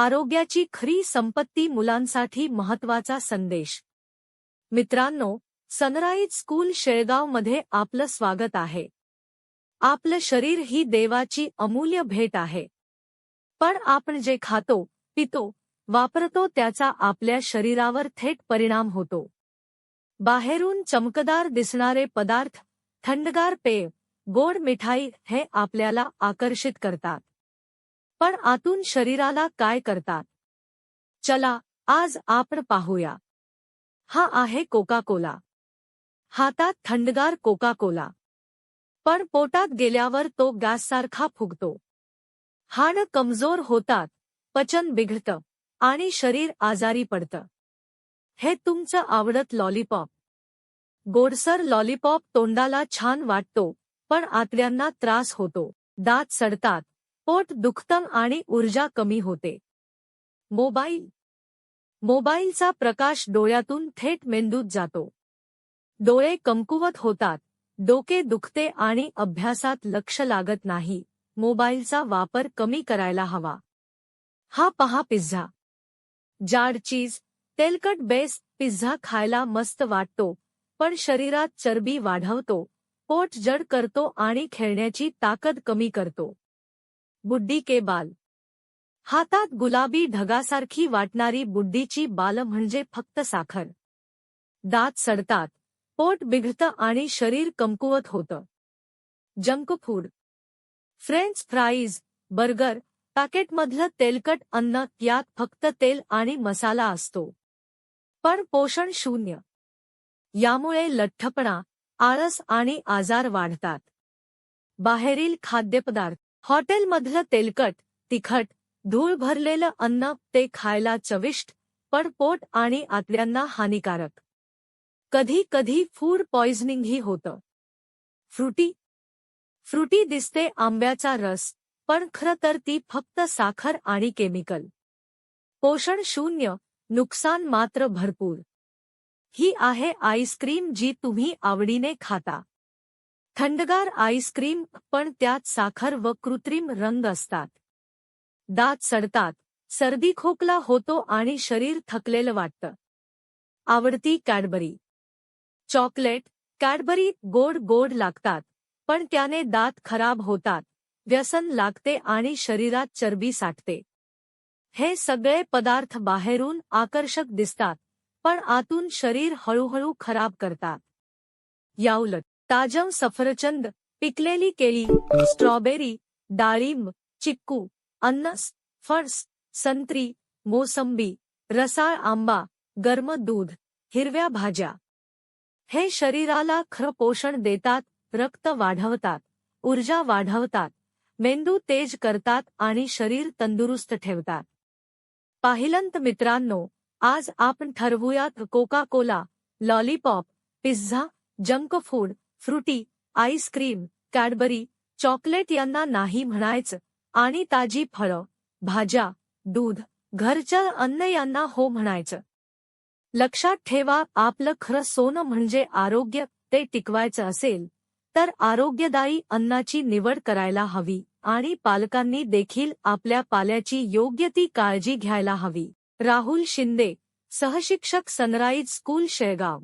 आरोग्याची खरी संपत्ती मुलांसाठी महत्वाचा संदेश. मित्रांनो सनराईज स्कूल शेळगावमध्ये आपलं स्वागत आहे. आपलं शरीर ही देवाची अमूल्य भेट आहे. पण आपण जे खातो, पितो, वापरतो त्याचा आपल्या शरीरावर थेट परिणाम होतो. बाहेरून चमकदार दिसणारे पदार्थ, थंडगार पेय, गोड मिठाई हे आपल्याला आकर्षित करतात. पण आतून शरीराला काय करतात? चला आज आपण पाहूया. हा आहे कोका कोला हातात थंडगार कोका कोला पण पोटात गेल्यावर तो गॅससारखा फुगतो. हाड कमजोर होतात पचन बिघडतं आणि शरीर आजारी पडतं. हे तुमचं आवडत लॉलीपॉप. गोडसर लॉलीपॉप तोंडाला छान वाटतो पण आतल्यांना त्रास होतो. दात सडतात. पोट दुखतं आणि ऊर्जा कमी होते. मोबाईल. मोबाईलचा प्रकाश डोळ्यातून थेट मेंदूत जातो. डोळे कमकुवत होतात. डोके दुखते आणि अभ्यासात लक्ष लागत नाही. मोबाईलचा वापर कमी करायला हवा. हा पहा पिझ्झा. जाड चीज. तेलकट बेस. पिझ्झा खायला मस्त वाटतो. पण शरीरात चरबी वाढवतो. पोट जड करतो आणि खेळण्याची ताकद कमी करतो. बुड्डी के बाल. हातात गुलाबी ढगासारखी वाटणारी बुड्डीची बाल म्हणजे फक्त साखर. दात सडतात पोट बिघडतं आणि शरीर कमकुवत होतं. Junk food. French fries burger पॅकेटमधलं तेलकट अन्न यात फक्त तेल आणि मसाला असतो. पण पोषण शून्य. यामुळे लठ्ठपणा आळस आणि आजार वाढतात. बाहेरील खाद्यपदार्थ. हॉटेलमधलं तेलकट तिखट धूळ भरलेलं अन्न ते खायला चविष्ट पण पोट आणि आतल्यांना हानिकारक. कधी कधी फूड पॉइझनिंगही होतं. फ्रुटी. फ्रुटी दिसते आंब्याचा रस पण खरं तर ती फक्त साखर आणि केमिकल. पोषण शून्य नुकसान मात्र भरपूर. ही आहे आईस्क्रीम जी तुम्ही आवडीने खाता. थंडगार आईस्क्रीम पण त्यात साखर व कृत्रिम रंग असतात. दात सडतात सर्दी खोकला होतो आणि शरीर थकलेलं वाटतं. आवडती कॅडबरी. चॉकलेट कॅडबरी गोड गोड लागतात पण त्याने दात खराब होतात व्यसन लागते आणि शरीरात चरबी साठते. हे सगळे पदार्थ बाहेरून आकर्षक दिसतात पण आतून शरीर हळूहळू खराब करतात. याउलट ताजम सफरचंद, पिकलेली केळी, स्ट्रॉबेरी, डाळिंब, चिक्कू, अन्नस फळस संत्री, मोसंबी, रसाळ आंबा, गरम दूध, हिरव्या भाज्या. हे शरीराला खरं पोषण देतात, रक्त वाढवतात, ऊर्जा वाढवतात, मेंदू तेज करतात आणि शरीर तंदुरुस्त ठेवतात. पाहिलंत मित्रांनो, आज आपण ठरवूयात Coca Cola lollipop, pizza, junk food Frooti ice cream Cadbury chocolate यांना नाही म्हणायचं. आणि ताजी फळं भाज्या दूध घरच्या अन्न यांना हो म्हणायचं. लक्षात ठेवा आपलं खरं सोनं म्हणजे आरोग्य ते टिकवायचं असेल तर आरोग्यदायी अन्नाची निवड करायला हवी आणि पालकांनी देखील आपल्या पाल्याची योग्य ती काळजी घ्यायला हवी. राहुल शिंदे सहशिक्षक सनराईज स्कूल शेगाव.